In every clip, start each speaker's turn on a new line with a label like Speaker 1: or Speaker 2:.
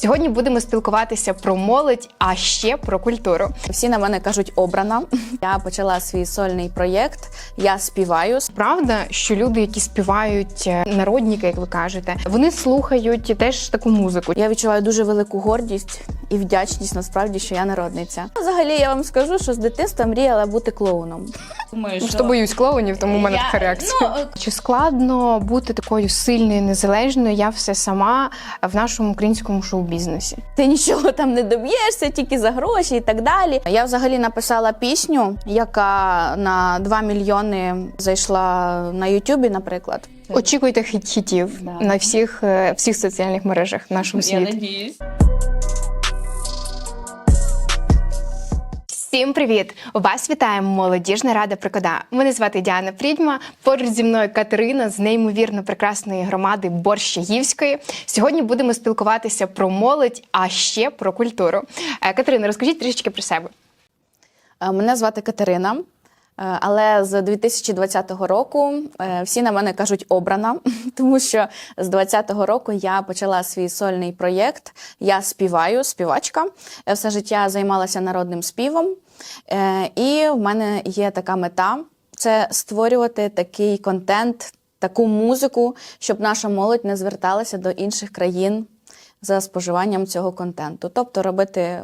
Speaker 1: Сьогодні будемо спілкуватися про молодь, а ще про культуру.
Speaker 2: Всі на мене кажуть обрана. Я почала свій сольний проєкт. Я співаю.
Speaker 1: Правда, що люди, які співають е, народніки, як ви кажете, вони слухають теж таку музику.
Speaker 2: Я відчуваю дуже велику гордість і вдячність насправді, що я народниця. Взагалі, я вам скажу, що з дитинства мріяла бути клоуном.
Speaker 3: Думаю,
Speaker 1: Просто боюсь клоунів, тому в мене
Speaker 3: Я-
Speaker 1: така реакція.
Speaker 3: ну, е,
Speaker 1: Чи складно бути такою сильною, незалежною? Я все сама в нашому українському шоу-бізнесі.
Speaker 2: Ти нічого там не доб'єшся, тільки за гроші і так далі. Я взагалі написала пісню, яка на 2 мільйони зайшла на Ютубі, наприклад.
Speaker 1: Очікуйте хіт хітів
Speaker 2: Да.
Speaker 1: на всіх, е, всіх соціальних мережах в нашому
Speaker 3: Я надіюсь.
Speaker 1: Всім привіт! Вас вітає молодіжна рада Прикода. Мене звати Діана Прідьма. Поруч зі мною Катерина з неймовірно прекрасної громади Борщагівської. Сьогодні будемо спілкуватися про молодь, а ще про культуру. Е, Катерина, розкажіть трішечки про себе.
Speaker 2: Е, Мене звати Катерина. Е, Але з 2020 року е, всі на мене кажуть обрана, тому що з 2020 року я почала свій сольний проєкт. Я співаю, співачка. Все життя займалася народним співом. Е, І в мене є така мета це створювати такий контент, таку музику, щоб наша молодь не зверталася до інших країн за споживанням цього контенту. Тобто робити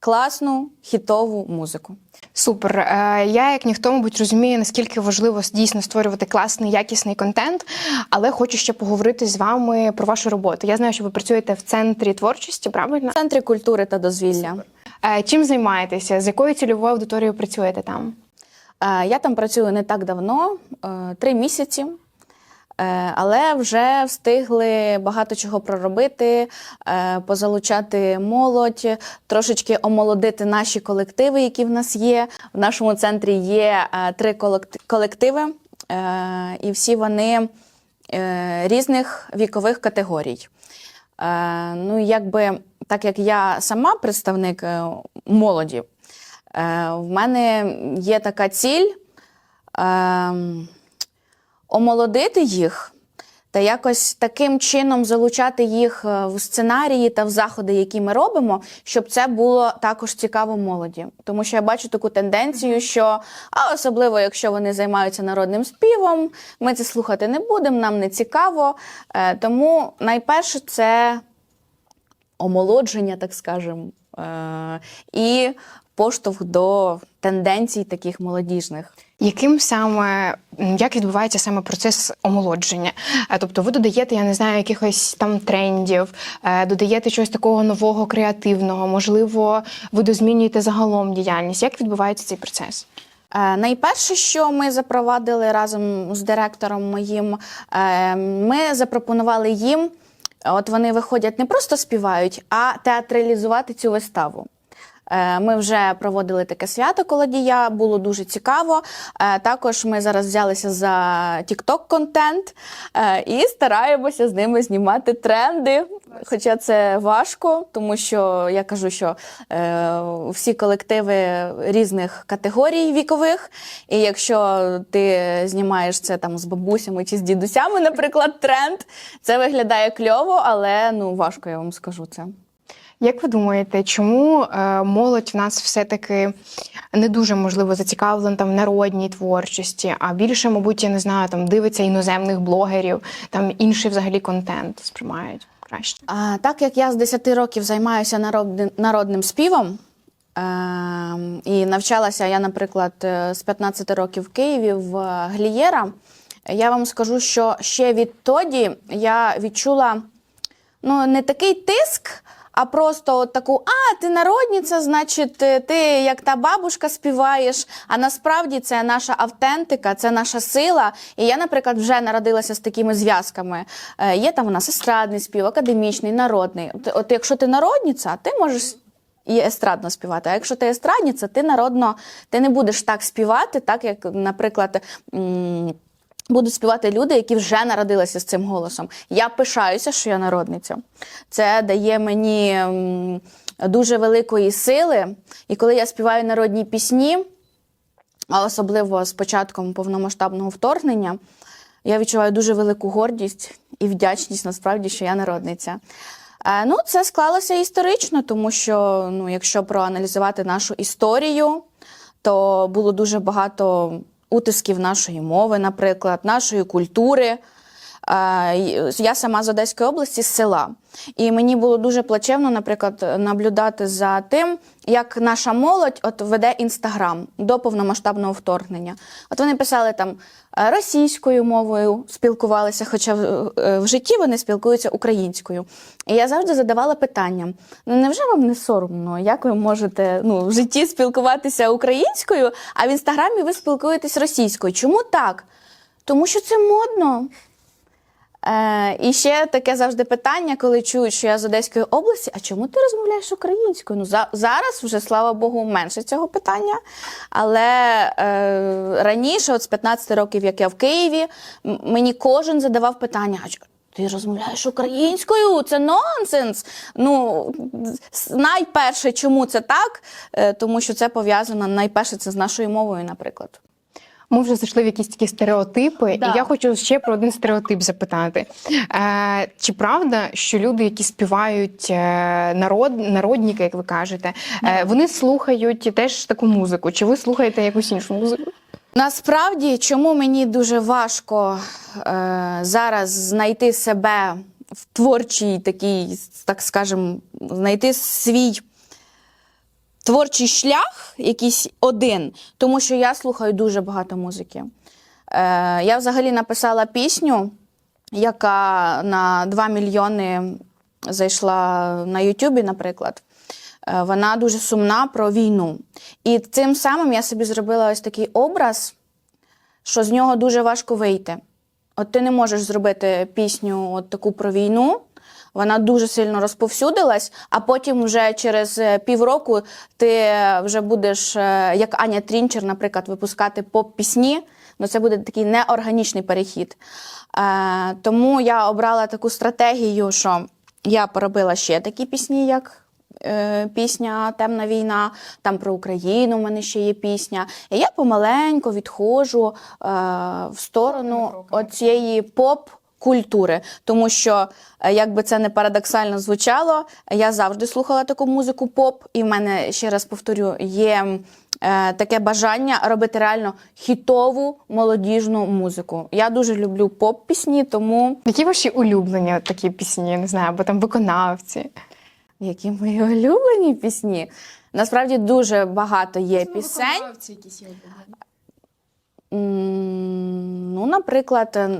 Speaker 2: класну хітову музику.
Speaker 1: Супер. Е, Я, як ніхто, мабуть, розумію, наскільки важливо дійсно створювати класний, якісний контент, але хочу ще поговорити з вами про вашу роботу. Я знаю, що ви працюєте в центрі творчості, правильно?
Speaker 2: В центрі культури та дозвілля.
Speaker 1: Е, Чим займаєтеся? З якою цільовою аудиторією працюєте там?
Speaker 2: Е, Я там працюю не так давно, три місяці. Е, Але вже встигли багато чого проробити, е, позалучати молодь, трошечки омолодити наші колективи, які в нас є. В нашому центрі є е, три колективи, і всі вони різних вікових категорій. Ну, якби так як я сама представник молоді, в мене є така ціль ем, омолодити їх та якось таким чином залучати їх е, в сценарії та в заходи, які ми робимо, щоб це було також цікаво молоді. Тому що я бачу таку тенденцію, що а особливо якщо вони займаються народним співом, ми це слухати не будемо, нам не цікаво. Е, Тому найперше це омолодження, так скажемо, е, і поштовх до тенденцій таких молодіжних.
Speaker 1: Яким саме як відбувається саме процес омолодження? Е, Тобто, ви додаєте, я не знаю, якихось там трендів, е, додаєте чогось такого нового, креативного, можливо, ви дозмінюєте загалом діяльність. Як відбувається цей процес?
Speaker 2: Е, Найперше, що ми запровадили разом з директором моїм, ми запропонували їм, от вони виходять не просто співають, а театралізувати цю виставу. Е, Ми вже проводили таке свято колодія, було дуже цікаво. Е, Також ми зараз взялися за TikTok контент е, і стараємося з ними знімати тренди. Хоча це важко, тому що я кажу, що всі колективи різних категорій вікових. І якщо ти знімаєш це там з бабусями чи з дідусями, наприклад, тренд, це виглядає кльово, але ну важко, я вам скажу це.
Speaker 1: Як ви думаєте, чому е, молодь в нас все-таки не дуже можливо зацікавлена в народній творчості, а більше, мабуть, я не знаю, там дивиться іноземних блогерів, там інший взагалі контент сприймають краще?
Speaker 2: А, так як я з 10 років займаюся народним, народним співом. е, І навчалася я, наприклад, е, з 15 років в Києві в Глієра. Я вам скажу, що ще відтоді я відчула ну, не такий тиск, а просто от таку: а, ти народниця, значить, ти як та бабушка співаєш. А насправді це наша автентика, це наша сила. І я, наприклад, вже народилася з такими зв'язками. Е, Є там у нас естрадний спів, академічний, народний. От, от якщо ти народниця, ти можеш. І естрадно співати. А якщо ти естрадниця, ти народно ти не будеш так співати, так як, наприклад, будуть співати люди, які вже народилися з цим голосом. Я пишаюся, що я народниця. Це дає мені дуже великої сили. І коли я співаю народні пісні, а особливо з початком повномасштабного вторгнення, я відчуваю дуже велику гордість і вдячність насправді, що я народниця. Е, Ну, це склалося історично, тому що ну, якщо проаналізувати нашу історію, то було дуже багато утисків нашої мови, наприклад, нашої культури. Я сама з Одеської області з села. І мені було дуже плачевно, наприклад, наблюдати за тим, як наша молодь от веде інстаграм до повномасштабного вторгнення. От вони писали там е, російською мовою, спілкувалися, хоча в, е, в житті вони спілкуються українською. І я завжди задавала питання: ну невже вам не соромно, як ви можете ну, в житті спілкуватися українською, а в інстаграмі ви спілкуєтесь російською? Чому так? Тому що це модно. Е, і ще таке завжди питання, коли чують, що я з Одеської області, а чому ти розмовляєш українською? Ну, за, зараз вже, слава Богу, менше цього питання. Але е, раніше, от з 15 років, як я в Києві, мені кожен задавав питання. Ти розмовляєш українською? Це нонсенс. Ну, найперше, чому це так? Е, тому що це пов'язано найперше це з нашою мовою, наприклад.
Speaker 1: Ми вже зайшли в якісь такі стереотипи,
Speaker 2: Да.
Speaker 1: і я хочу ще про один стереотип запитати. Е, чи правда, що люди, які співають е, народ, народники, як ви кажете, е, вони слухають теж таку музику? Чи ви слухаєте якусь іншу музику?
Speaker 2: Насправді, чому мені дуже важко е, зараз знайти себе в творчій такій, так скажемо, знайти свій творчий шлях, якийсь один, тому що я слухаю дуже багато музики. Е, я взагалі написала пісню, яка на 2 мільйони зайшла на Ютубі, наприклад. Е, Вона дуже сумна про війну. І цим самим я собі зробила ось такий образ, що з нього дуже важко вийти. От ти не можеш зробити пісню от таку про війну. Вона дуже сильно розповсюдилась, а потім вже через е, півроку ти вже будеш, е, як Аня Трінчер, наприклад, випускати поп-пісні. Ну, це буде такий неорганічний перехід. Е, тому я обрала таку стратегію, що я поробила ще такі пісні, як е, пісня Темна війна, там про Україну в мене ще є пісня. І я помаленьку відходжу е, в сторону оцієї поп. Культури, тому що, е, як би це не парадоксально звучало, я завжди слухала таку музику поп, і в мене ще раз повторю, є е, таке бажання робити реально хітову молодіжну музику. Я дуже люблю поп-пісні, тому
Speaker 1: Які ваші улюблені такі пісні? Не знаю, або там виконавці?
Speaker 2: які мої улюблені пісні. Насправді дуже багато є пісень. М, Ну, наприклад, е,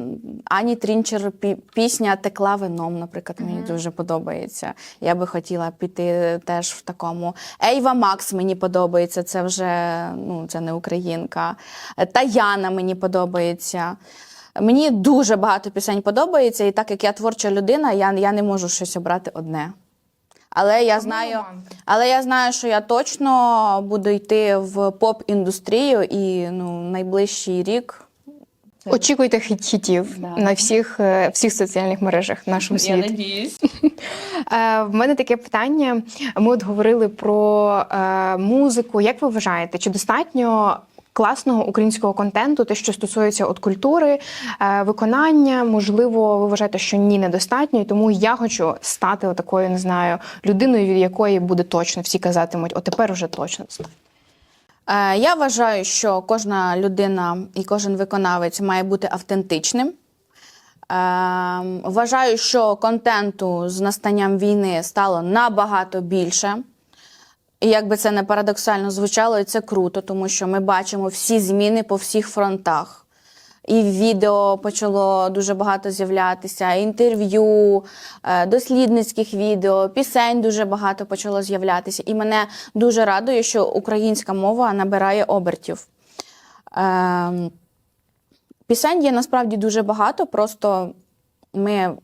Speaker 2: Ані Трінчер пісня Текла вином, наприклад, мені дуже подобається. Я би хотіла піти теж в такому. Ейва Макс мені подобається, це вже ну, це не українка. Е, Таяна мені подобається. Мені дуже багато пісень подобається, і так як я творча людина, я, я не можу щось обрати одне. Але я знаю, але я знаю, що я точно буду йти в поп-індустрію і ну, найближчий рік.
Speaker 1: Очікуйте хіт хітів
Speaker 2: Да.
Speaker 1: на всіх, е, всіх соціальних мережах нашому світі.
Speaker 2: надіюсь.
Speaker 1: Е, В мене таке питання. Ми от говорили про е, музику. Як ви вважаєте, чи достатньо класного українського контенту, те, що стосується от культури, е, виконання? Можливо, ви вважаєте, що ні, недостатньо, і тому я хочу стати такою, не знаю, людиною, від якої буде точно всі казатимуть, от тепер уже точно достатньо.
Speaker 2: Е, Я вважаю, що кожна людина і кожен виконавець має бути автентичним. Е, Вважаю, що контенту з настанням війни стало набагато більше. І як би це не парадоксально звучало, і це круто, тому що ми бачимо всі зміни по всіх фронтах. І відео почало дуже багато з'являтися, інтерв'ю, е, дослідницьких відео, пісень дуже багато почало з'являтися. І мене дуже радує, що українська мова набирає обертів. Ем, Пісень є насправді дуже багато, просто ми,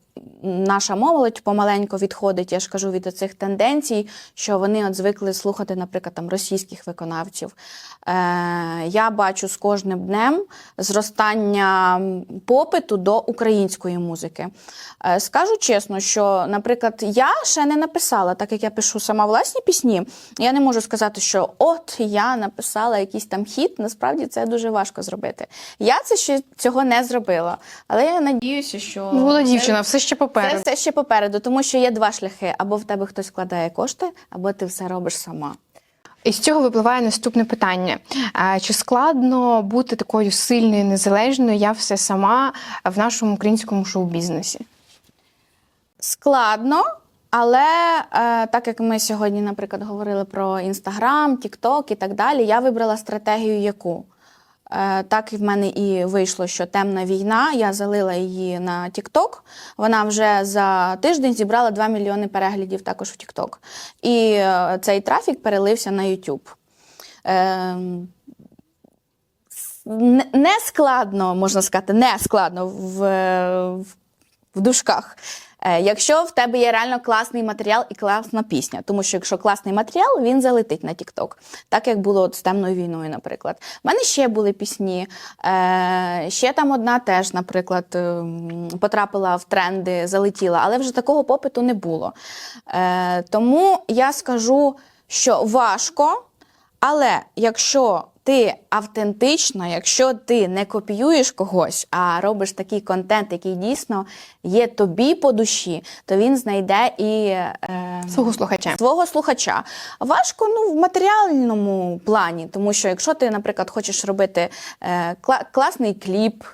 Speaker 2: наша молодь помаленьку відходить, я ж кажу, від цих тенденцій, що вони от звикли слухати, наприклад, там, російських виконавців. Е, я бачу з кожним днем зростання попиту до української музики. Е, скажу чесно, що, наприклад, я ще не написала, так як я пишу сама власні пісні, я не можу сказати, що от я написала якийсь там хіт. Насправді це дуже важко зробити. Я це ще цього не зробила. Але я надіюся, що
Speaker 1: Ну, була дівчина, все ще
Speaker 2: Це все ще попереду, тому що є два шляхи: або в тебе хтось вкладає кошти, або ти все робиш сама.
Speaker 1: І з цього випливає наступне питання: чи складно бути такою сильною, незалежною? Я все сама в нашому українському шоу-бізнесі?
Speaker 2: Складно, але е, так як ми сьогодні, наприклад, говорили про Інстаграм, Тікток і так далі, я вибрала стратегію яку. Е, так і в мене і вийшло, що темна війна. Я залила її на Тікток. Вона вже за тиждень зібрала 2 мільйони переглядів також в Тікток. І е, цей трафік перелився на YouTube. Е, не складно, можна сказати, не складно в, в, в душках. Е, Якщо в тебе є реально класний матеріал і класна пісня, тому що якщо класний матеріал, він залетить на TikTok, так як було от з темною війною, наприклад. У мене ще були пісні. Е, ще там одна теж, наприклад, ем, потрапила в тренди, залетіла, але вже такого попиту не було. Е, тому я скажу, що важко. Але якщо ти автентична, якщо ти не копіюєш когось, а робиш такий контент, який дійсно є тобі по душі, то він знайде і е,
Speaker 1: Свого слухача.
Speaker 2: свого слухача. Важко ну, в матеріальному плані, тому що якщо ти, наприклад, хочеш робити е, кла- класний кліп.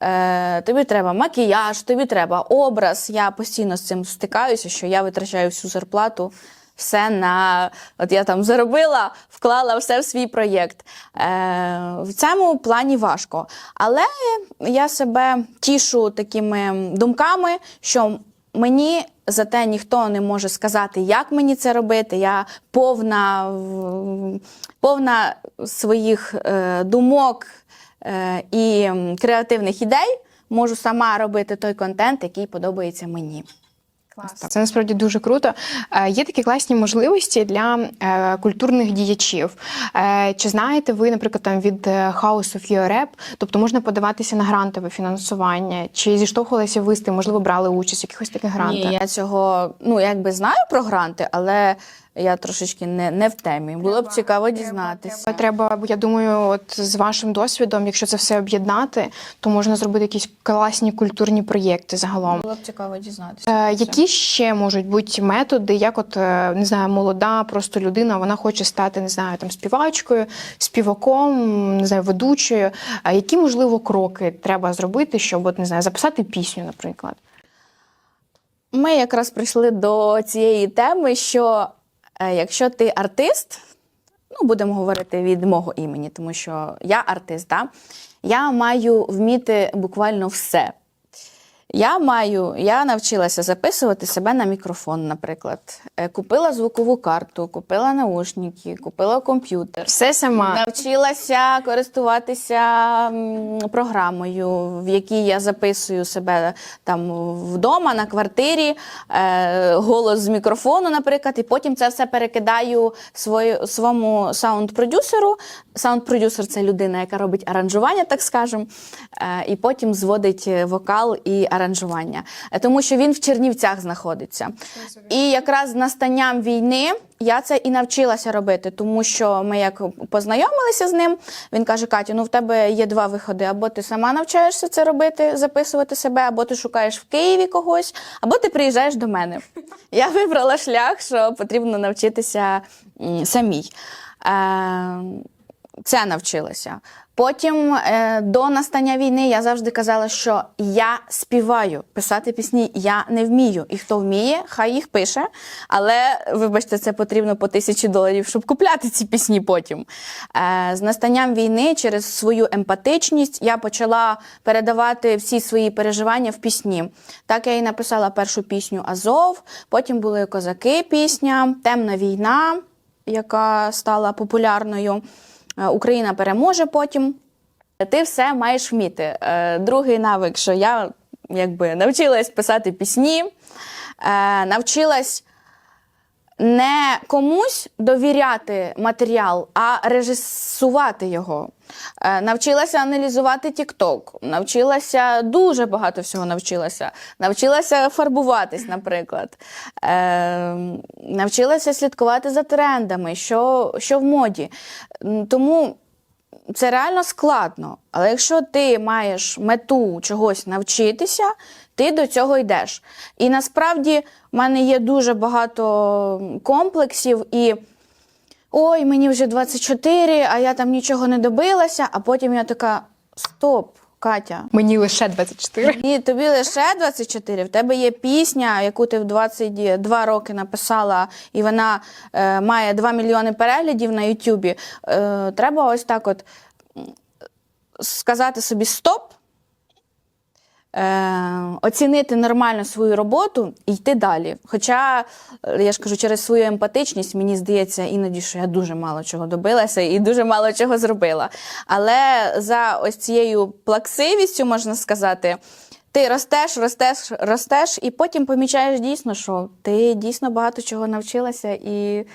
Speaker 2: Е, тобі треба макіяж, тобі треба образ. Я постійно з цим стикаюся, що я витрачаю всю зарплату, все на от я там заробила, вклала все в свій проєкт. Е, в цьому плані важко. Але я себе тішу такими думками, що мені зате ніхто не може сказати, як мені це робити. Я повна, повна своїх е, думок е, і креативних ідей. Можу сама робити той контент, який подобається мені.
Speaker 1: Це насправді дуже круто. Е, Є такі класні можливості для е, культурних діячів. Е, Чи знаєте ви, наприклад, там від House of Your Rap, тобто можна подаватися на грантове фінансування? Чи зіштовхувалися ви з тим, можливо, брали участь в якихось таких грантах?
Speaker 2: Ні, я цього ну якби знаю про гранти, але я трошечки не, не в темі. Було б цікаво дізнатися.
Speaker 1: Треба, я думаю, от з вашим досвідом, якщо це все об'єднати, то можна зробити якісь класні культурні проєкти загалом.
Speaker 2: Було б цікаво дізнатися.
Speaker 1: Е. Які ще можуть бути методи, як от е, не знаю, молода просто людина, вона хоче стати, не знаю, там співачкою, співаком, не знаю, ведучою. А які можливо кроки треба зробити, щоб от не знаю, записати пісню, наприклад?
Speaker 2: Ми якраз прийшли до цієї теми, що якщо ти артист, ну будемо говорити від мого імені, тому що я артист, да? я маю вміти буквально все. Я маю, я навчилася записувати себе на мікрофон, наприклад. Е, Купила звукову карту, купила наушники, купила комп'ютер.
Speaker 1: Все сама.
Speaker 2: Навчилася користуватися програмою, в якій я записую себе там вдома, на квартирі, е, голос з мікрофону, наприклад, і потім це все перекидаю свою, своєму саунд-продюсеру. Саунд-продюсер це людина, яка робить аранжування, так скажемо, е, і потім зводить вокал і аранжування. Е, Тому що він в Чернівцях знаходиться. І якраз з настанням війни я це і навчилася робити, тому що ми як познайомилися з ним. Він каже: Катю, ну в тебе є два виходи: або ти сама навчаєшся це робити, записувати себе, або ти шукаєш в Києві когось, або ти приїжджаєш до мене. Я вибрала шлях, що потрібно навчитися самій. Це навчилася. Потім е, до настання війни я завжди казала, що я співаю писати пісні я не вмію. І хто вміє, хай їх пише. Але вибачте, це потрібно по тисячі доларів, щоб купляти ці пісні потім. Е, з настанням війни через свою емпатичність я почала передавати всі свої переживання в пісні. Так я і написала першу пісню Азов, потім були козаки пісня, Темна війна, яка стала популярною. Е, Україна переможе потім. Ти все маєш вміти. Е, Другий навик, що я якби навчилась писати пісні, е, навчилась не комусь довіряти матеріал, а режисувати його. Е, Навчилася аналізувати TikTok, навчилася дуже багато всього навчилася. Навчилася фарбуватись, наприклад. Е, навчилася слідкувати за трендами, що, що в моді. Тому це реально складно. Але якщо ти маєш мету чогось навчитися, ти до цього йдеш. І насправді в мене є дуже багато комплексів і. Ой, мені вже 24, а я там нічого не добилася. А потім я така: стоп, Катя,
Speaker 1: Мені лише 24.
Speaker 2: і тобі лише 24, в тебе є пісня, яку ти в 22 роки написала, і вона е, має 2 мільйони переглядів на Ютубі. Е, треба ось так от сказати собі стоп. Е, оцінити нормально свою роботу і йти далі. Хоча, е, я ж кажу, через свою емпатичність мені здається іноді, що я дуже мало чого добилася і дуже мало чого зробила. Але за ось цією плаксивістю, можна сказати, ти ростеш, ростеш, ростеш, і потім помічаєш дійсно, що ти дійсно багато чого навчилася, і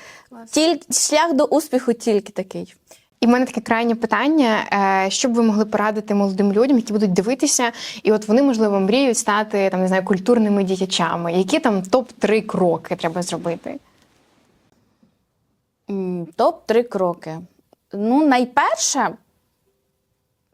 Speaker 2: тільки шлях до успіху тільки такий.
Speaker 1: І в мене таке крайнє питання: е, що б ви могли порадити молодим людям, які будуть дивитися, і от вони, можливо, мріють стати там, не знаю, культурними діячами. Які там топ-3 кроки треба зробити?
Speaker 2: Топ-3 кроки. Ну, найперше,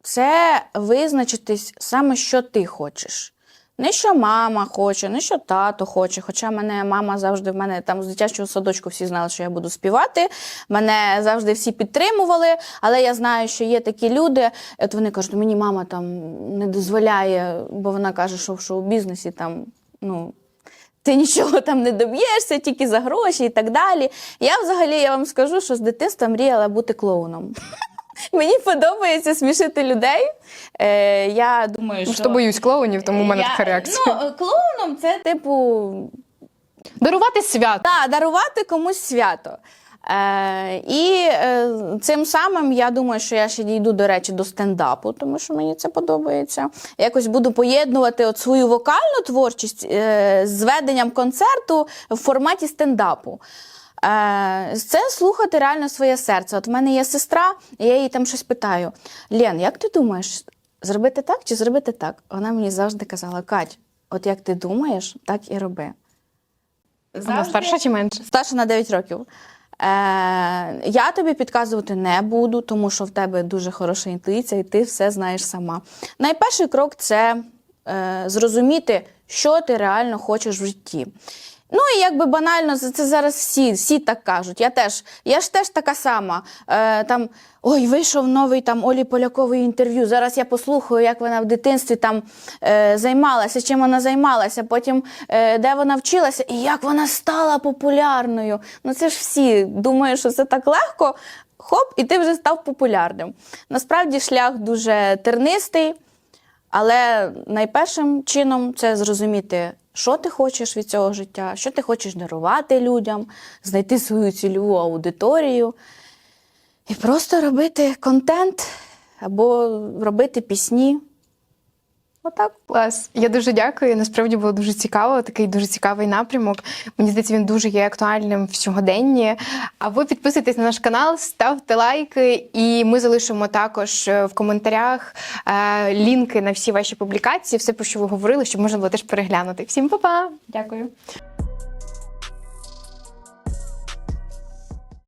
Speaker 2: це визначитись саме, що ти хочеш. Не що мама хоче, не що тато хоче. Хоча мене мама завжди в мене там з дитячого садочку всі знали, що я буду співати. Мене завжди всі підтримували, але я знаю, що є такі люди. От вони кажуть, мені мама там не дозволяє, бо вона каже, що в шоу-бізнесі там, ну, ти нічого там не доб'єшся, тільки за гроші і так далі. Я взагалі я вам скажу, що з дитинства мріяла бути клоуном. Мені подобається смішити людей. Е, я думаю, що
Speaker 1: Просто боюсь клоунів, тому в мене
Speaker 2: Я-
Speaker 1: така реакція.
Speaker 2: Ну, е, клоуном це типу
Speaker 1: Дарувати свято.
Speaker 2: та, дарувати комусь свято. Е, і е, цим самим я думаю, що я ще дійду, до речі, до стендапу, тому що мені це подобається. Якось буду поєднувати от свою вокальну творчість е, з веденням концерту в форматі стендапу. Е, це слухати реально своє серце. От в мене є сестра, і я їй там щось питаю: Лен, як ти думаєш, зробити так чи зробити так? Вона мені завжди казала: Кать, от як ти думаєш, так і роби.
Speaker 1: Вона старша чи менше?
Speaker 2: Старша на 9 років. Е, я тобі підказувати не буду, тому що в тебе дуже хороша інтуїція, і ти все знаєш сама. Найперший крок це е, зрозуміти, що ти реально хочеш в житті. Ну і якби банально, це зараз всі, всі так кажуть. Я теж, я ж теж така сама. Е, там, ой, вийшов новий там Олі Полякової інтерв'ю. Зараз я послухаю, як вона в дитинстві там е, займалася, чим вона займалася, потім е, де вона вчилася і як вона стала популярною. Ну це ж всі думають, що це так легко. Хоп, і ти вже став популярним. Насправді шлях дуже тернистий. Але найпершим чином це зрозуміти, що ти хочеш від цього життя, що ти хочеш дарувати людям, знайти свою цільову аудиторію? І просто робити контент або робити пісні. Отак.
Speaker 1: Клас. Я дуже дякую. Насправді було дуже цікаво. Такий дуже цікавий напрямок. Мені здається, він дуже є актуальним в сьогоденні. А ви підписуйтесь на наш канал, ставте лайки, і ми залишимо також е, в коментарях е, лінки на всі ваші публікації, все про що ви говорили, щоб можна було теж переглянути. Всім па-па! Дякую.